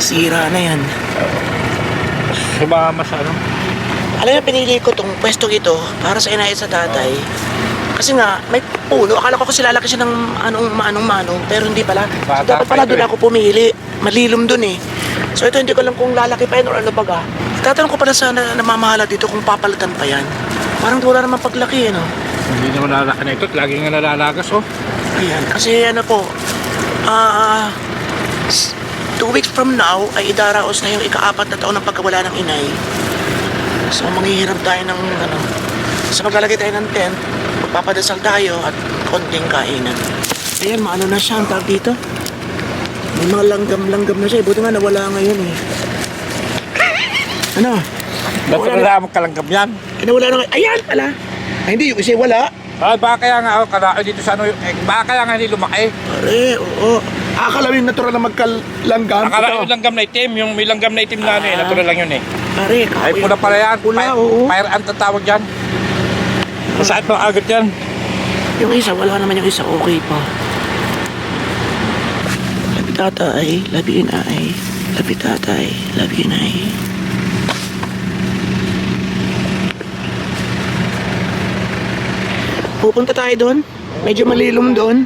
Nasira na yan. Sumama sa ano? Alam mo, pinili ko tong pwesto ito para sa inay sa tatay. Kasi nga, may puno. Akala ko kasi lalaki siya ng anong manong-manong, pero hindi pala. So, Bata dapat pa pala ito doon eh. ako pumili. Malilom doon eh. So ito hindi ko alam kung lalaki pa yan or ano baga. Tatanong ko pala sa na, namamahala dito kung papalitan pa yan. Parang wala naman paglaki eh, no? Hindi naman lalaki na ito. Lagi nga nalalagas oh. Ayan, kasi ano po, ah, s- two weeks from now ay idaraos na yung ikaapat na taon ng pagkawala ng inay. So manghihirap tayo ng ano, so maglalagay tayo ng tent, magpapadasal tayo at konting kainan. Ayan, maano na siya ang tawag dito. May mga langgam-langgam na siya. eh. Buti nga nawala ngayon eh. Ano? Ba't Wala mong kalanggam yan? Eh, nawala na ngayon. Ayan pala. Ay, hindi. Yung isa wala. Ah, baka kaya nga, oh, kalaki dito sa ano, eh, baka kaya nga hindi lumaki. Pare, oo. Akala mo yung natural na magkalanggam. Akala yung langgam na itim, yung may langgam na itim na ano eh, Ah. natural lang yun eh. Pare, Ay, kahoy. pula pala yan. Pula, Fire- oo. Fire ant ang tawag dyan. Masakit pang agad yan. Yung isa, wala naman yung isa. Okay pa. Labi tatay, labi inay. Labi tatay, labi inay. Pupunta tayo doon. Medyo malilom doon.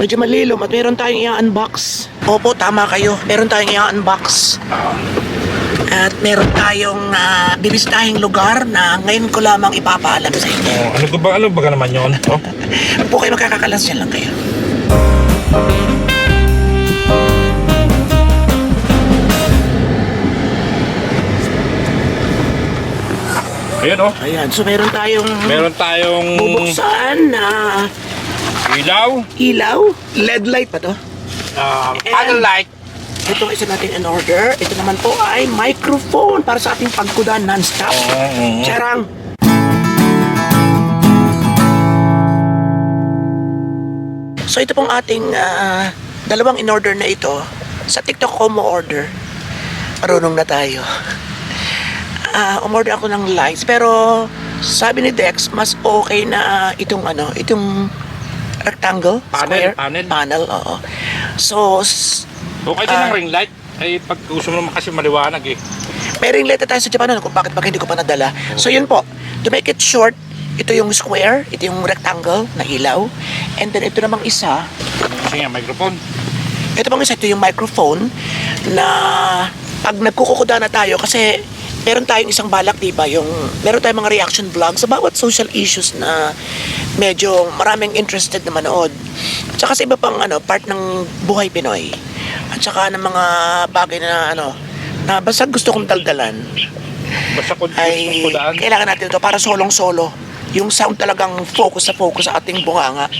Medyo malilom at meron tayong i-unbox. Opo, tama kayo. Meron tayong i-unbox. At meron tayong uh, bibisitahing lugar na ngayon ko lamang ipapaalam sa inyo. Oh, ano ba, ano ba naman yun? Oh. Po kayo magkakakalas dyan lang kayo. Ayun oh. Ayan, so meron tayong Meron tayong bubuksan na ilaw, ilaw. LED light pa to. uh, panel light. Ito isa natin in order. Ito naman po ay microphone para sa ating pagkudan non-stop. Oo. Charang! So ito pong ating ah, dalawang in order na ito. Sa TikTok ko mo order. Marunong na tayo. Ah, umorder ako ng lights pero sabi ni Dex mas okay na itong ano, itong rectangle, Panel, square, panel. panel, oo. So, Okay din Ah. ang ring light. Ay, pag gusto mo naman kasi maliwanag eh. May ring light na tayo sa Japan ano, kung bakit bakit hindi ko pa nadala. So yun po, to make it short, ito yung square, ito yung rectangle na ilaw. And then ito namang isa, Kasi nga, microphone. ito pang isa, ito yung microphone na pag nagkukukuda na tayo kasi meron tayong isang balak, di ba? Yung, meron tayong mga reaction vlogs sa bawat social issues na medyo maraming interested na manood. At saka sa iba pang ano, part ng buhay Pinoy. At saka ng mga bagay na ano, na basta gusto kong daldalan Basta kung ay kailangan natin ito para solong-solo. Yung sound talagang focus sa focus sa ating bunganga.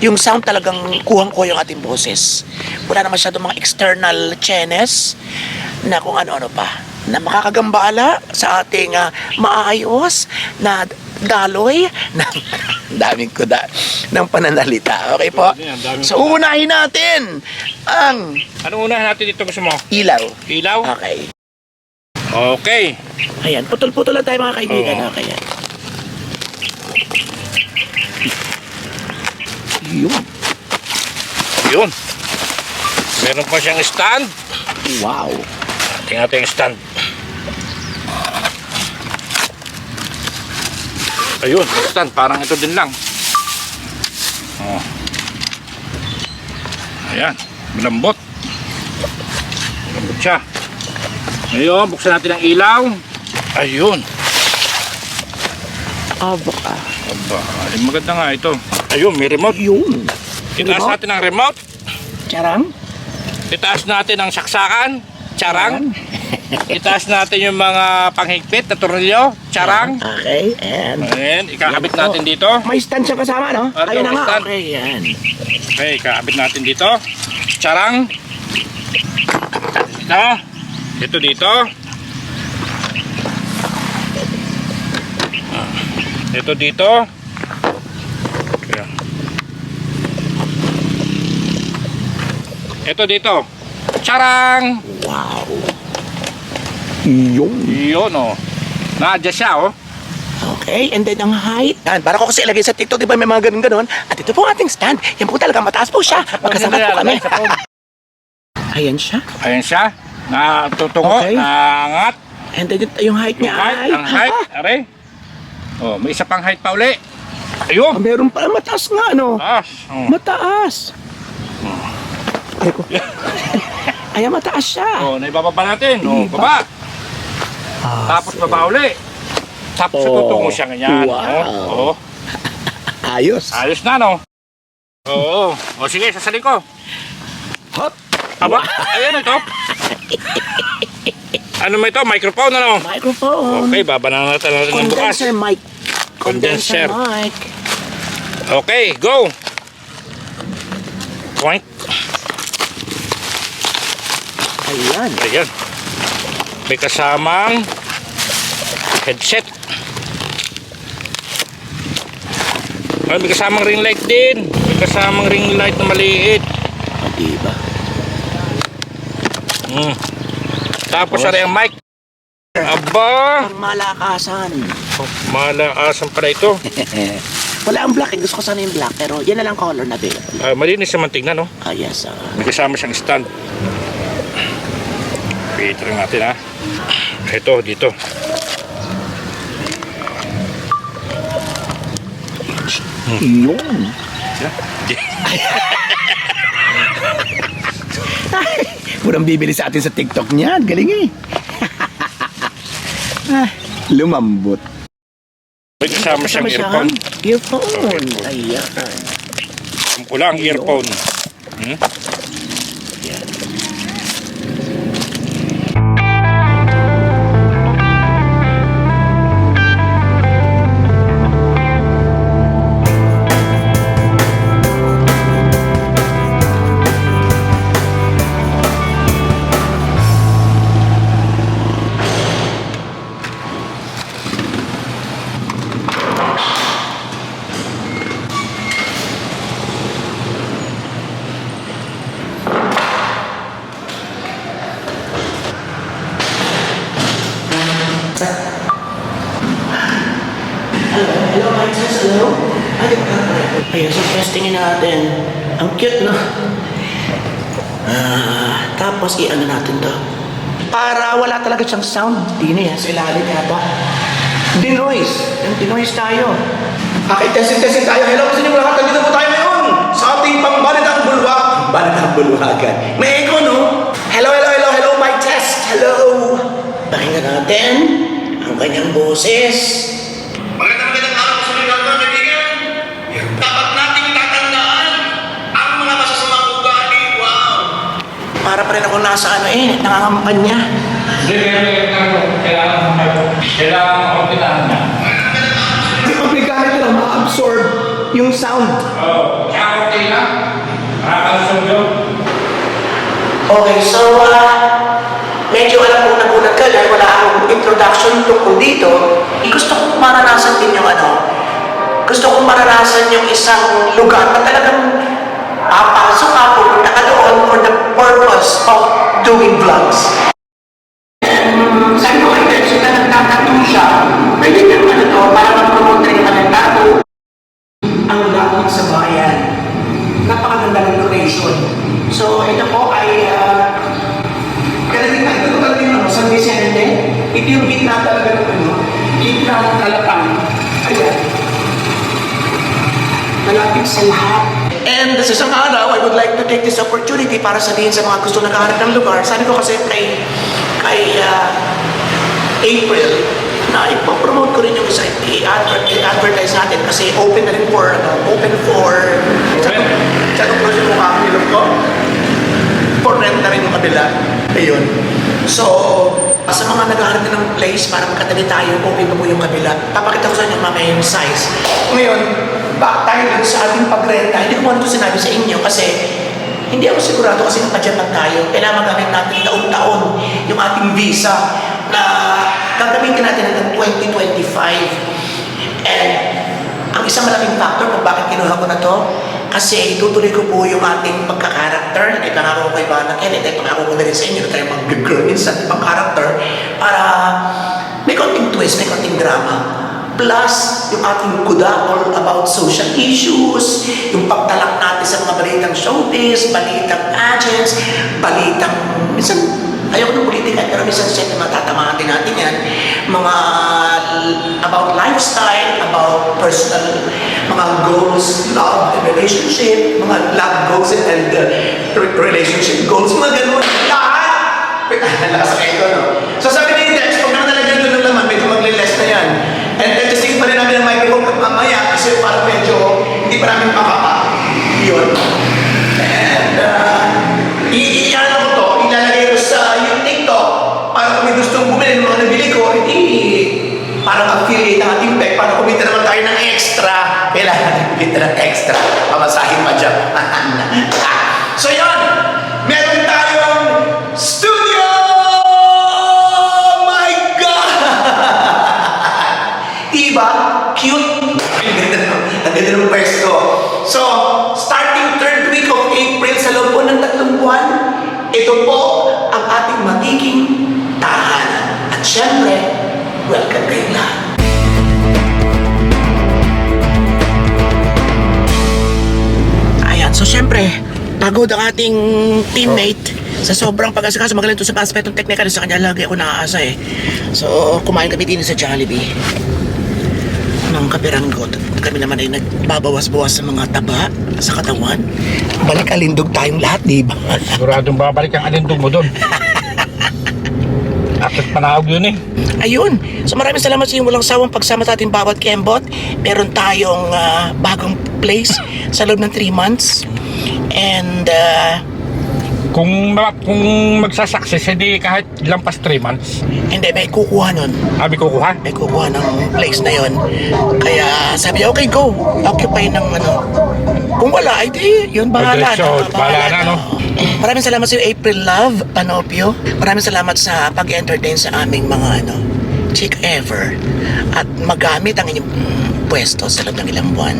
Yung sound talagang kuhang ko yung ating boses. Wala na masyadong mga external chenes na kung ano-ano pa. Na makakagambala sa ating ah, maayos na daloy ng daming kuda ng pananalita. Okay po? So uunahin natin ang Ano unahin natin dito gusto mo? ilaw. Ilaw? Okay. Okay. Ayan, putol-putol lang tayo mga kaibigan. Oo. Okay. Yun. Yun. Meron pa siyang stand. Wow. Tingnan natin yung stand. Ayun, stand. Parang ito din lang. Oh. Ayan. Malambot. Malambot siya. Ngayon, buksan natin ang ilaw. Ayun. Aba. Aba, ay maganda nga ito. Ayun, may remote. Yun. Itaas Remote? natin ang remote. Charang? Itaas natin ang saksakan. Charang. Itaas natin yung mga panghigpit na tornilyo. Charang. Okay, and... Ayan, ikakabit natin dito. May stand siya kasama, no? Ito, Ayun na nga. stand. Okay, yan. Okay, ikakabit natin dito. Charang. Ito. Ito dito. Ah, Ito dito. Ito dito. Charang! Wow. Yun. Yun oh. Na-adjust siya oh. Okay, and then ang height. Yan, para ko kasi ilagay sa TikTok, di ba may mga ganun-ganon? At ito po ang ating stand. Yan po talaga, mataas po siya. Magkasangat po kami. Ayan siya. Ayan siya. Na tutungo, Okay. angat. And then yung height Yung niya height, ay... ang height, are. Oh, may isa pang height pa uli. Ah, Ayun. meron pa, mataas nga, no? Taas. Oh. Mataas. Ay ko. Ay, mataas siya. Oh, naibababa natin. Oh, Iba. baba. Ah, Tapos baba uli. Tapos Oh. tutungo siya ganyan. Wow. Oh, oh. ayos. Ayos na, no? Oo. O sige, sasalin ko. Hop. Aba, ayan ito. ano mo ito? Microphone, ano? Microphone. Okay, babanatan natin natin ng bukas. Condenser mic. Condenser. mic. Okay, go! Point. Ayan. Ayan. May kasamang headset. Ay, may kasamang ring light din. May kasamang ring light na maliit. Diba? Mm. Tapos ari ang mic. Aba! Ang malakasan. Malaasan pala ito. Wala ang black eh. Gusto ko sana yung black. Pero yan na lang color na available. Ah, malinis naman tingnan, no? Ah, yes. ah. May kasama siyang stand. Pito rin natin, ha? Ito, dito. Yun. Murang bibili sa atin sa TikTok niyan. Galing eh. ah, lumambot. May kasama siyang earphone. Earphone. Ayan. Ko lang, earphone. Hmm? Ah, tapos i-ano natin to. Para wala talaga siyang sound. Di na yan, sa ilalim yata. Dinoise. Yung dinoise tayo. Testing tayo. Hello sa inyo lahat. Nandito po tayo ngayon sa ating pambanitang bulwak. Banitang bulwagan. May echo, no? Hello, hello, hello, hello, my test. Hello. Pakinggan natin ang kanyang boses. Magandang magandang araw sa inyo lahat, mga kaibigan. Dapat nating tatandaan ang mga masasamang ugali. Wow. Para pa rin ako nasa ano eh, nangangampanya. Hindi, pero kailangan kailangan makumpitahan niya. Pag may gamit na ma-absorb yung sound. Oo. Kaya okay na. Makakalusog yun. Okay, so uh, medyo alam kong nagulat ka dahil wala akong introduction tungkol dito. Eh, gusto kong maranasan din yung ano, gusto kong maranasan yung isang lugar na talagang papasok ka, pupunta doon for the purpose of doing vlogs. Sabi ko kay Tex, na nagtatattoo siya, pwede ka naman ito para mag-promote rin naman ng tattoo. Ang lapit sa bayan. Napakaganda ng location. So, ito po ay uh, Kaya na ito talaga yung ano, San Vicente. Ito yung gitna talaga ng ano, gitna ng kalapang. Ayan. Malapit sa lahat. And sa isang araw, I would like to take this opportunity para sabihin sa mga gusto naghahanap ng lugar. Sabi ko kasi kay, kay ah, April, na ipopromote ko rin yung isa, i-advert, i-advertise natin kasi open na rin for, ano, open for, saan ko yung ang ilong ko? for rent na rin yung kabila. Ayun. So, sa mga naghahanap ng place para magkatabi tayo, open pa po yung kabila. Papakita ko sa inyo mamaya yung size. Ngayon, back tayo dun sa ating pagrenta. Hindi ko muna ito sinabi sa inyo kasi hindi ako sigurado kasi napadyan lang tayo. Kailangan magamit natin taon-taon yung ating visa na gagamitin natin hanggang 2025. And ang isang malaking factor kung bakit kinuha ko na to, kasi itutuloy ko po yung ating pagka-character. Ipangako ko kay Bana Kenneth, ipangako ko na rin sa inyo na tayo mag-grow minsan ibang character para may konting twist, may konting drama. Plus, yung ating kuda all about social issues, yung pagtalak natin sa mga balitang showbiz, balitang agents, balitang, minsan Ayoko ng politika, pero minsan siyempre matatamaan din natin yan. Mga about lifestyle, about personal, mga goals, love, and relationship, mga love goals and uh, re- relationship goals, mga ganun. Lahat! Lakas na ito, no? So sabi ni Dex, kung na talaga doon ng laman, medyo magle-less na yan. And then, testing pa rin namin ang microphone mamaya kasi parang medyo hindi pa namin makapa. Yun. And, uh, i- i- ano ko to, ilalagay ko sa yung TikTok para kung may gustong bumili ng mga nabili ko, hindi parang affiliate ang ating peg, para kumita naman tayo ng extra. Kailangan natin kumita ng extra. Pamasahin pa dyan. so yun, so syempre, pagod ang ating teammate sa sobrang pag-asikaso. Magaling to sa aspect ng technical sa kanya lagi ako naaasa eh. So, kumain kami din sa Jollibee ng kapiranggot. Kami naman ay nagbabawas-bawas sa mga taba sa katawan. Balik alindog tayong lahat, di ba? Siguradong babalik ang alindog mo doon. At panahog yun eh. Ayun. So maraming salamat sa inyong walang sawang pagsama sa ating bawat kembot. Meron tayong ah, bagong place sa loob ng 3 months. And uh, Kung, ma- kung magsasucess, hindi kahit lampas 3 months. hindi, may kukuha nun. Abi kukuha. May kukuha ng place na yon. Kaya sabi okay, go. Occupy ng ano. Kung wala, ay di, yun, bahala na. bahala na, no? Maraming salamat sa iyo, April Love, Anopio. Maraming salamat sa pag-entertain sa aming mga ano, chick ever. At magamit ang inyong pwesto sa loob ng ilang buwan.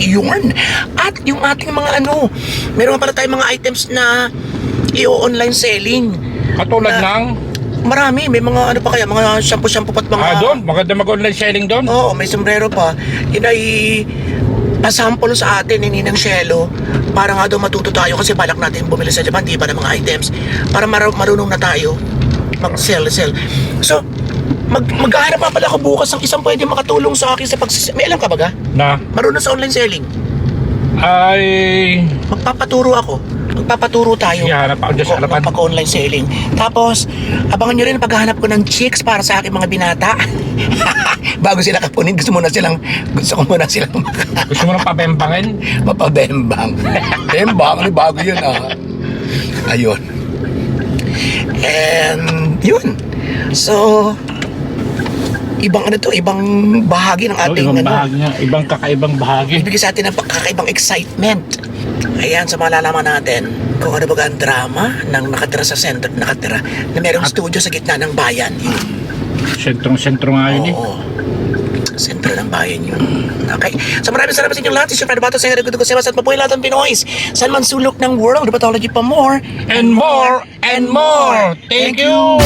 Yun. At yung ating mga ano, meron pa pala tayong mga items na i-online selling. Katulad Na- ng, Marami, may mga ano pa kaya, mga shampoo-shampoo pat mga... ah doon, maganda mag-online selling doon. Oo, may sombrero pa. Yun ay pasample sa atin ni Ninang Shelo para nga daw matuto tayo kasi balak natin bumili sa Japan, di ba, ng mga items para mar- marunong na tayo mag-sell, sell. So, mag maghahanap pa pala ako bukas ng isang pwede makatulong sa akin sa pagsis... May alam ka ba ga? Na, Marunong sa online selling. ay, Magpapaturo ako. Magpapaturo tayo. Ihanap ako dyan sa harapan. Pag-online selling. Tapos, abangan nyo rin paghahanap ko ng chicks para sa aking mga binata. Bago sila kapunin, gusto mo na silang, gusto ko muna silang gusto mo nang pabembangin? mapabembang. Bembang, ano bago yun ah. Ayun. And, yun. So, ibang ano to, ibang bahagi ng ating ibang ano, bahagi nga, ibang kakaibang bahagi. ibigay sa atin ng kakaibang excitement. Ayan, sa malalaman natin kung ano ba ang drama ng nakatira sa center, nakatira, na merong studio sa gitna ng bayan. Sentrong-sentro nga yun eh. Oo. Sentro ng bayan yun. Okay. So maraming salamat sa inyong lahat. This is your friend Bato sa Herego ko Sebas at mabuhay lahat ng Pinoys. Saan man sulok ng world, Batology pa more. And more, and more. Thank you.